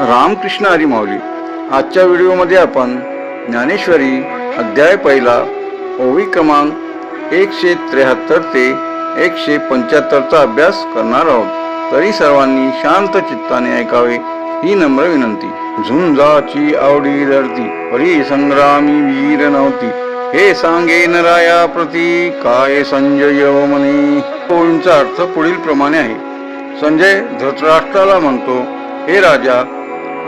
रामकृष्ण हरीमाऊली. आजच्या व्हिडिओमध्ये आपण ज्ञानेश्वरी अध्याय पहिला ओवी क्रमांक एकशे त्र्याहत्तर ते एकशे पंच्याहत्तरचा अभ्यास करणार आहोत. तरी सर्वांनी शांत चित्ताने ऐकावे ही नम्र विनंती. झुंजाची आवडी धरती परी संग्रामी वीर नव्हती. हे सांगे नराया प्रती काय संजय हो मने ओळींचा अर्थ पुढील प्रमाणे आहे. संजय धृतराष्ट्राला म्हणतो हे राजा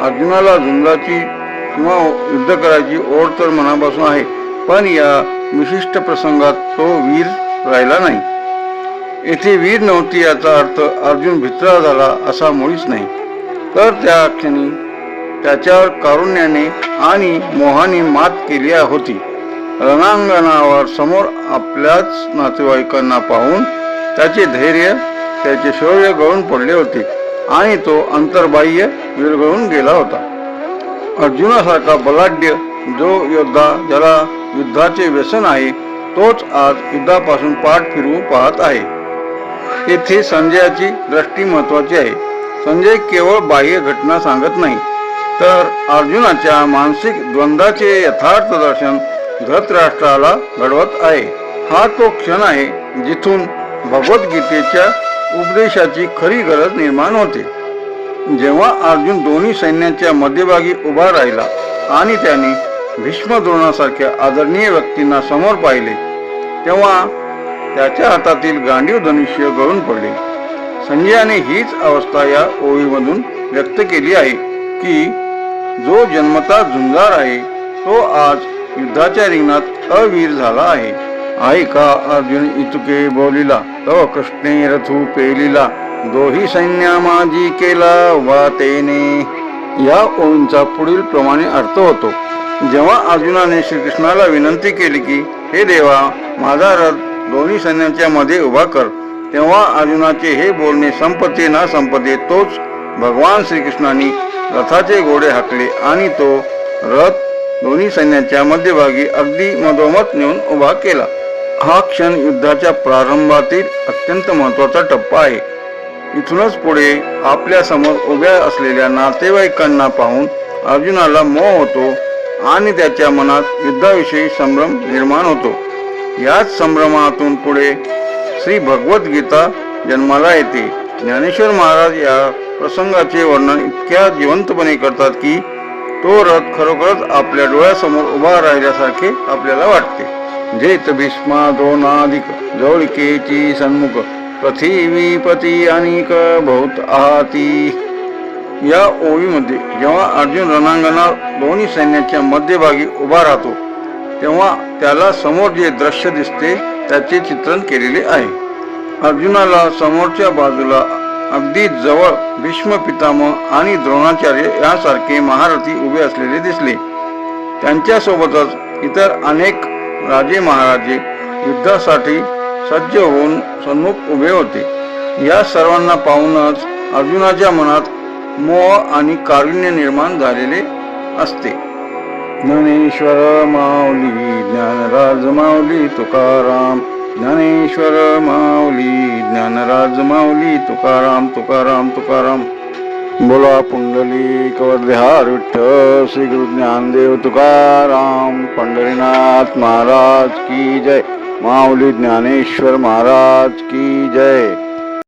अर्जुनाला झुंजाची किंवा युद्ध करायची ओढ तर मनापासून आहे पण या विशिष्ट प्रसंगात तो वीर राहिला नाही. येथे वीर नव्हती याचा अर्थ अर्जुन भित्रा झाला असा मुळीच नाही. तर त्या क्षणी त्याच्यावर कारुण्याने आणि मोहाने मात केली होती. रणांगणावर समोर आपल्याच नातेवाईकांना पाहून त्याचे धैर्य त्याचे शौर्य गळून पडले होते. आणि तो अंतर्बाह्य विरघळून गेला होता. अर्जुनासारखा बलाढ्य जो योद्धा ज्याला युद्धाचे व्यसन आहे तोच आज युद्धापासून पाठ फिरवू पाहत आहे. येथे संजयाची दृष्टी महत्वाची आहे. संजय केवळ बाह्य घटना सांगत नाही तर अर्जुनाच्या मानसिक द्वंद्वाचे यथार्थ दर्शन धृतराष्ट्राला घडवत आहे. हा तो क्षण आहे जिथून भगवद्गीतेच्या उपदेशाची खरी गरज निर्माण होते. जेव्हा अर्जुन दोन्ही सैन्याच्या मध्यभागी उभा राहिला आणि त्याने भीष्म द्रोणासारख्या आदरणीय व्यक्तींना समोर पाहिले तेव्हा त्याच्या हातातील गांडीव धनुष्य गळून पडले. संजयाने हीच अवस्था या ओळीमधून व्यक्त केली आहे की जो जन्मता झुंजार आहे तो आज युद्धाच्या रिंगणात अवीर झाला आहे. ऐका का अर्जुन इतुके बोलिला तव कृष्णे रथू पेलिला दोही सैन्या माझी केला वातेने. या ओळींचा पुढील प्रमाणे अर्थ होतो. जेव्हा अर्जुनाने श्रीकृष्णाला विनंती केली की हे देवा माझा रथ दोन्ही सैन्यांच्या मध्ये उभा कर. तेव्हा अर्जुनाचे हे बोलणे संपते ना संपते तोच भगवान श्रीकृष्णाने रथाचे घोडे हाकले आणि तो रथ दोन्ही सैन्याच्या मध्यभागी अगदी मधोमध नेऊन उभा केला. हा क्षण युद्धाच्या प्रारंभातील अत्यंत महत्त्वाचा टप्पा आहे. इथूनच पुढे आपल्यासमोर उभ्या असलेल्या नातेवाईकांना पाहून अर्जुनाला मोह होतो आणि त्याच्या मनात युद्धाविषयी संभ्रम निर्माण होतो. याच संभ्रमातून पुढे श्री भगवद्गीता जन्माला येते. ज्ञानेश्वर महाराज या प्रसंगाचे वर्णन इतक्या जिवंतपणे करतात की तो रथ खरोखरच आपल्या डोळ्यासमोर उभा राहिल्यासारखे आपल्याला वाटते. जेत भीष्मा द्रोणाधिक जवळकेची सन्मुख पृथिवीपती अनिक भौत आहाती. या ओळीमध्ये जेव्हा अर्जुन रणांगणात दोन्ही सैन्याच्या मध्यभागी उभा राहतो तेव्हा त्याला समोर जे दृश्य दिसते त्याचे चित्रण केलेले आहे. अर्जुनाला समोरच्या बाजूला अगदी जवळ भीष्म पितामह आणि द्रोणाचार्य यासारखे महारथी उभे असलेले दिसले. त्यांच्यासोबतच इतर अनेक राजे महाराजे युद्धासाठी सज्ज होऊन सन्मुख उभे होते. या सर्वांना पाहूनच अर्जुनाच्या मनात मोह आणि कारुण्य निर्माण झालेले असते. ज्ञानेश्वर माऊली ज्ञानराज माऊली तुकाराम. ज्ञानेश्वर माऊली ज्ञानराज माऊली तुकाराम तुकाराम तुकाराम. बोला पुंडली कवरदेहार विठ्ठल श्री गुरु ज्ञानदेव तुकाराम पंढरीनाथ महाराज की जय माऊली ज्ञानेश्वर महाराज की जय.